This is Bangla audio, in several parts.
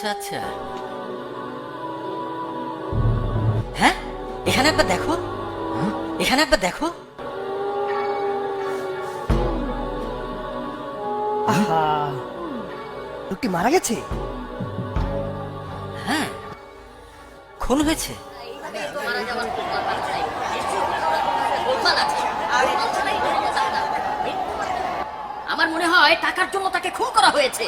আচ্ছা আচ্ছা। হ্যাঁ? এখানে একবার দেখো। এখানে একবার দেখো। আহা। লোকটি মারা গেছে? হ্যাঁ। খুন হয়েছে। আমার মনে হয় টাকার জন্য তাকে খুন করা হয়েছে।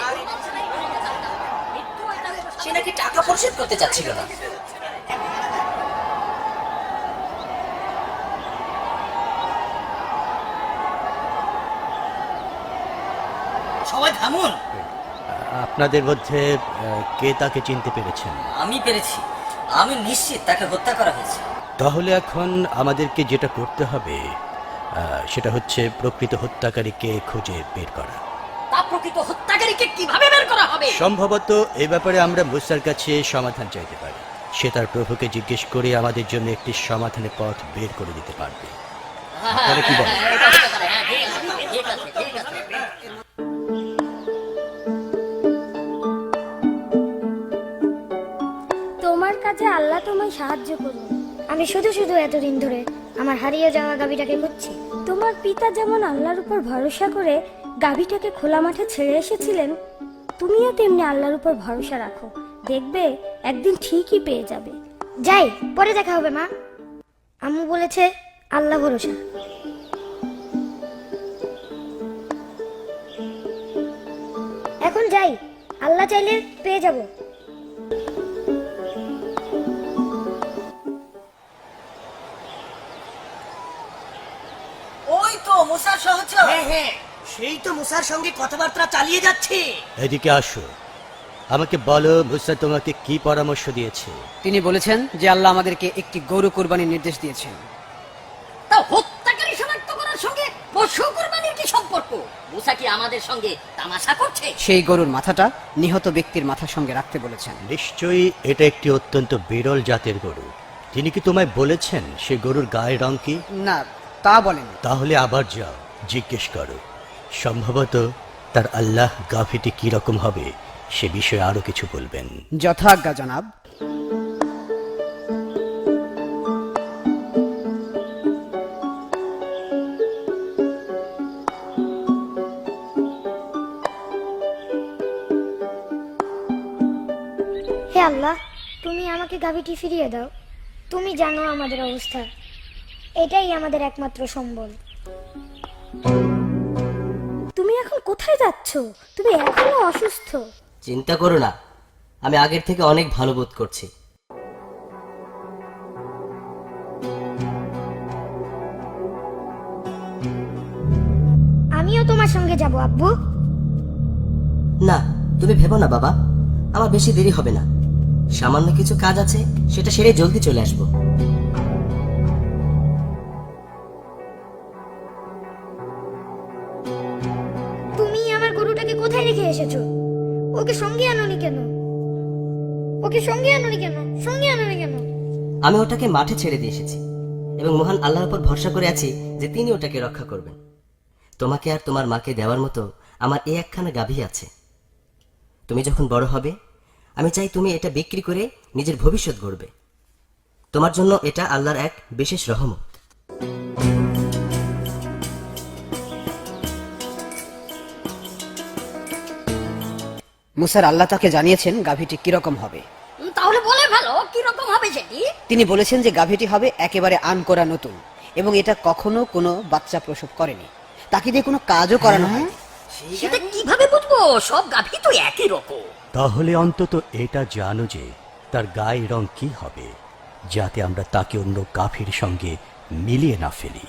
টাকা পরিশোধ করতে চাচ্ছিল না। সবাই থামুন। আপনাদের মধ্যে কে তাকে চিনতে পেরেছেন? আমি পেরেছি। আমি নিশ্চিত তাকে হত্যা করা হয়েছে। তাহলে এখন আমাদেরকে যেটা করতে হবে সেটা হচ্ছে প্রকৃত হত্যাকারীকে খুঁজে বের করা। তা প্রকৃত হত্যাকারীকে কীভাবে বের করা হবে? সম্ভবত এই ব্যাপারে আমরা মুসার কাছে সমাধান চাইতে পারি। সে তার প্রভুকে জিজ্ঞেস করে আমাদের জন্য একটি সমাধানের পথ বের করে দিতে পারবে। আপনারা কি বলেন। তোমার কাছে আল্লাহ তোমায় সাহায্য করুন। আমি শুধু শুধু এতদিন ধরে আমার হারিয়ে যাওয়া গাভীটাকে খুঁজছি। তোমার পিতা যেমন আল্লাহর উপর ভরসা করে গাভীটাকে খোলা মাঠে ছেড়ে এসেছিলেন তুমিও তেমনি আল্লাহর উপর ভরসা রাখো। দেখবে একদিন ঠিকই পেয়ে যাবে। যাই পরে দেখা হবে মা। আম্মু বলেছে আল্লাহ ভরসা। এখন যাই আল্লাহ চাইলে পেয়ে যাব। ওই তো মুসার সহচর। হ্যাঁ হ্যাঁ। সেই তো মুসার সঙ্গে কথাবার্তা চালিয়ে যাচ্ছে। এদিকে আসো। আমাকে বলো মুসা তোমাকে কি পরামর্শ দিয়েছে? তিনি বলেছেন যে আল্লাহ আমাদেরকে একটি গরু কোরবানির নির্দেশ দিয়েছেন। তা হত্যাকারী শনাক্ত করার সঙ্গে পশু কোরবানির কি সম্পর্ক? মুসা কি আমাদের সঙ্গে তামাশা করছে? সেই গরুর মাথাটা নিহত ব্যক্তির মাথার সঙ্গে রাখতে বলেছেন। নিশ্চয়ই এটা একটি অত্যন্ত বিরল জাতের গরু। তিনি কি তোমায় বলেছেন সে গরুর গায়ের রং কি? না তা বলেন তাহলে আবার যাও জিজ্ঞেস করো। সম্ভবত তার আল্লাহ গাফিটি কি রকম হবে সে বিষয়ে আরও কিছু বলবেন। যথাজ্ঞা জনাব। হে আল্লাহ তুমি আমাকে গাভীটি ফিরিয়ে দাও। তুমি জানো আমাদের অবস্থা। এটাই আমাদের একমাত্র সম্বল। এখন কোথায় যাচ্ছ? তুমি এখনও অসুস্থ। চিন্তা করো না। আমি আগের থেকে অনেক ভালো বোধ করছি। আমিও তোমার সঙ্গে যাব আব্বু। না তুমি ভেবো না বাবা। আমার বেশি দেরি হবে না। সামান্য কিছু কাজ আছে সেটা সেরে জলদি চলে আসব। এসেছ? ওকে সঙ্গে আনোনি কেন? ওকে সঙ্গে আনোনি কেন? সঙ্গে আনোনি কেন? আমি ওটাকে মাঠে ছেড়ে দিয়ে এসেছি এবং মহান আল্লাহর উপর ভরসা করে আছি যে তিনি ওটাকে রক্ষা করবেন। তোমাকে আর তোমার মাকে দেওয়ার মতো আমার এই একখানা গাভী আছে। তুমি যখন বড় হবে, আমি চাই তুমি এটা বিক্রি করে নিজের ভবিষ্যৎ গড়বে। তোমার জন্য এটা আল্লাহর এক বিশেষ রহমত। মুসার আল্লাহ তাকে জানিয়েছেন গাভীটি কীরকম হবে। তাহলে বলে ভালো কি রকম হবে সেটি? তিনি বলেছেন যে গাভীটি হবে একেবারে আন করা নতুন এবং এটা কখনো কোনো বাচ্চা প্রসব করেনি। তাকে দিয়ে কোনো কাজও করানো হয়নি। সেটা কীভাবে বুঝব? সব গাভী তো একই রকম। তাহলে অন্তত এটা জানো যে তার গায়ের রং কি হবে যাতে আমরা তাকে অন্য গাফির সঙ্গে মিলিয়ে না ফেলি।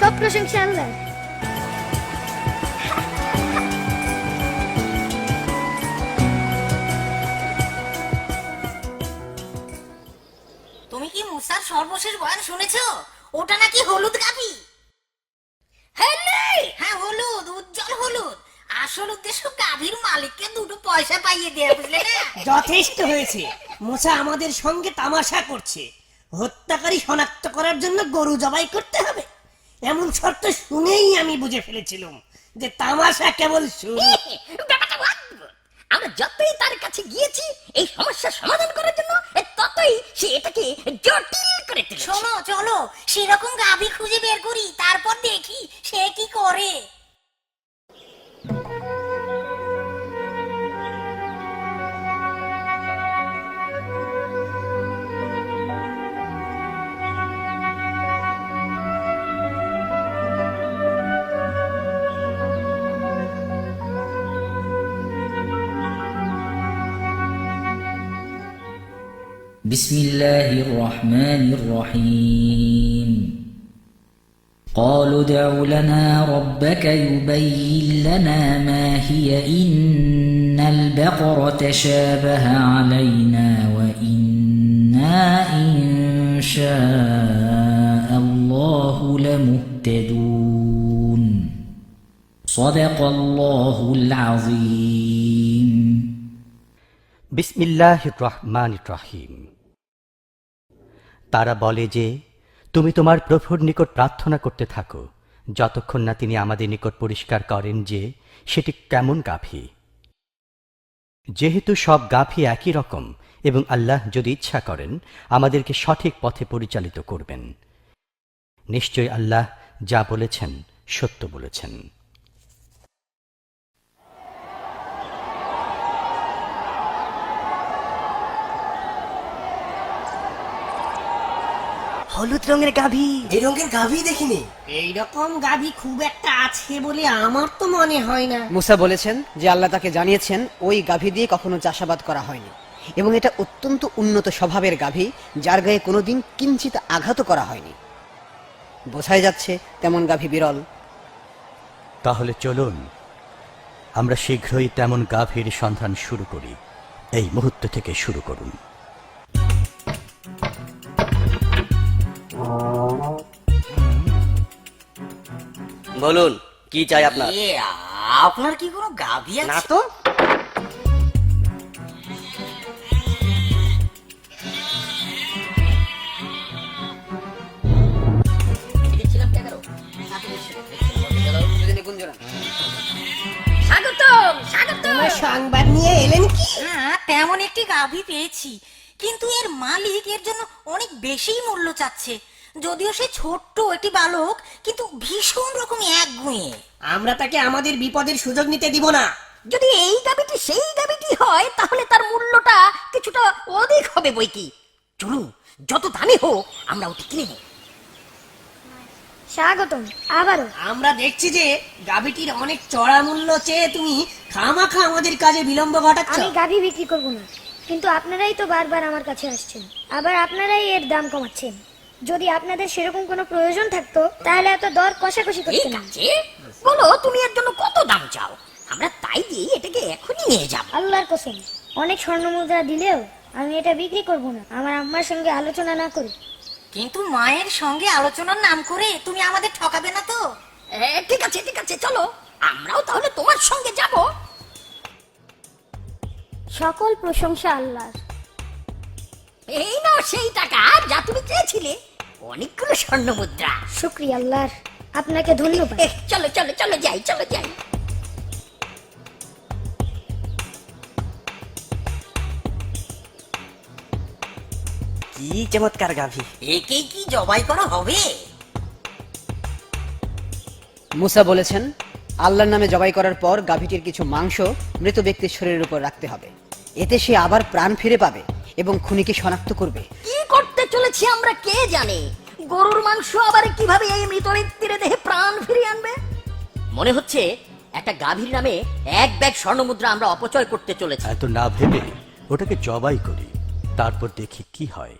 সব প্রশংসা আল্লাহ তুমি কি মুসার সর্বশেষ বয়ান শুনেছো? ওটা নাকি হলুদ গাভী? হ্যাঁ হলুদ উজ্জ্বল হলুদ। আসল উদ্দেশ্য গাভীর মালিককে দুটো পয়সা পাইয়ে দেয়া বুঝলে না? যথেষ্ট হয়েছে। মুসা আমাদের সঙ্গে তামাশা করছে। হত্যাকারী শনাক্ত করার জন্য গরু জবাই করতে হবে। এমন শর্ত শুনেই আমি বুঝে ফেলেছিলাম যে তামাশা কেবল শুরু ব্যাপারটা অদ্ভুত। আমরা যতই তার কাছে গিয়েছি এই সমস্যার সমাধান করার জন্য এ ততই সে এটাকে জটিল করে তুলেছে। শোনো চলো সেরকম গাভী খুঁজে বের করি তারপর দেখি সে কি করে। بسم الله الرحمن الرحيم. قالوا ادع لنا ربك يبين لنا ما هي. إن البقر تشابه علينا وإنا إن شاء الله لمهتدون. صدق الله العظيم. بسم الله الرحمن الرحيم. তারা বলে যে, তুমি তোমার প্রভুর নিকট প্রার্থনা করতে থাকো, যতক্ষণ না তিনি আমাদের নিকট পরিষ্কার করেন যে সেটি কেমন গাভী। যেহেতু সব গাভী একই রকম এবং আল্লাহ যদি ইচ্ছা করেন, আমাদেরকে সঠিক পথে পরিচালিত করবেন। নিশ্চয় আল্লাহ যা বলেছেন সত্য বলেছেন। হলুদ রঙের গাভী। এই রঙের গাভী দেখিনি। এইরকম গাভী খুব একটা আছে বলে আমার তো মনে হয় না। মুসা বলেছেন যে আল্লাহ তাকে জানিয়েছেন ওই গাভী দিয়ে কখনো চাষাবাদ করা হয়নি। এবং এটা অত্যন্ত উন্নত স্বভাবের গাভী যার গায়ে কোনোদিন কিঞ্চিত আঘাত করা হয়নি। বোঝাই যাচ্ছে তেমন গাভী বিরল। তাহলে চলুন আমরা শীঘ্রই তেমন গাভীর সন্ধান শুরু করি। এই মুহূর্ত থেকে শুরু করুন। বলুন কি চাই আপনার? এ, আপনার কি কোনো গাভী আছে? না তো? স্বাগতম স্বাগতম। সংবাদ নিয়ে এলেন কি? হ্যাঁ তেমন একটি গাভী পেয়েছি কিন্তু এর মালিক এর জন্য অনেক বেশি মূল্য চাচ্ছে। যদিও সে ছোট্ট একটি বালক কিন্তু ভীষণ রকম একগুঁয়ে। আমরা তাকে আমাদের বিপদের সুযোগ নিতে দিব না। যদি এই গাবিটি সেই গাবিটি হয় তাহলে তার মূল্যটা কিছুটা অধিক হবে বই কি। চলুন যত দামি হোক আমরা ওটি কিনে নিই। স্বাগতম আবারও। আমরা দেখছি যে গাভীটির অনেক চড়া মূল্য চেয়ে তুমি খামাখা আমাদের কাজে বিলম্ব ঘটাচ্ছ। আমি গাভী বিক্রি করব না কিন্তু আপনারাই তো বারবার আমার কাছে আসছেন। আবার আপনারাই এর দাম কমাচ্ছেন। যদি আপনাদের সেরকম কোনো প্রয়োজন থাকতো তাহলে এত দর কষাকষি ঠিক করতেন না। আছে বলো তুমি এর জন্য কত দাম চাও? আমরা তাই দিয়ে এটাকে এখনই নিয়ে যাব। আল্লাহর কসম অনেক স্বর্ণ মুদ্রা দিলেও আমি এটা বিক্রি করব না। আমার আম্মার সঙ্গে আলোচনা না করে। কিন্তু মায়ের সঙ্গে আলোচনার নাম করে তুমি আমাদের ঠকাবে না তো? ঠিক আছে ঠিক আছে চলো। আমরাও তাহলে তোমার সঙ্গে যাব। সকল প্রশংসা আল্লাহর। এই নাও সেই টাকা যা তুমি চেয়েছিলে। অনেকগুলো স্বর্ণ মুদ্রা। শুক্রিয়া আল্লাহর আপনাকে ধন্যবাদ। এহ, চলো চলো চলো যাই চলো যাই। কি চমৎকার গাভী। একেই কি জবাই করা হবে? মুসা বলেছেন আল্লাহর নামে জবাই করার পর গাভীটির কিছু মাংস মৃত ব্যক্তির শরীরের উপর রাখতে হবে। এতে সে আবার প্রাণ ফিরে পাবে এবং খুনিকে শনাক্ত করবে। কি করতে চলেছি আমরা কে জানে? গরুর মাংস আবার কীভাবে এই মৃত ব্যক্তির দেহে প্রাণ ফিরিয়ে আনবে? মনে হচ্ছে একটা গাভীর নামে এক ব্যাগ স্বর্ণমুদ্রা আমরা অপচয় করতে চলেছি। এত না ভেবে ওটাকে জবাই করি, তারপর দেখি কি হয়।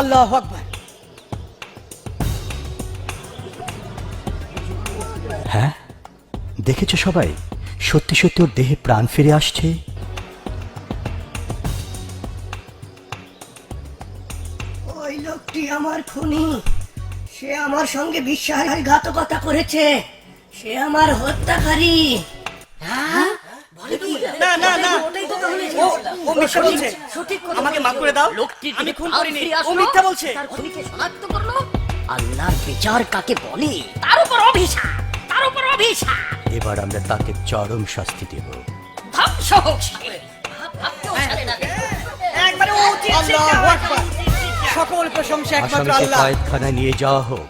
আল্লাহ আকবার। হ্যাঁ দেখেছ সবাই? সত্যি সত্যি ওর দেহে প্রাণ ফিরে আসছে? ওই লোকটি আমার খুনি। সে আমার সঙ্গে বিশ্বাসঘাতকতা করেছে। সে আমার হত্যাকারী। না না না। ও ও মিথ্যা বলছে সঠিক কথা আমাকে মাফ করে দাও। লোকটি আমি খুন করিনি। ও মিথ্যা বলছে। তার খুনিকে শনাক্ত করল। আল্লাহর বিচার কাকে বলে? তার উপর অভিশাপ তার উপর অভিশাপ। এবার আমরা তাকে চরম শাস্তি দেব। ধ্বংস হোক আকবার। সকল প্রশংসা একমাত্র আসামিকে আল্লাহ। নিয়ে যাওয়া হোক।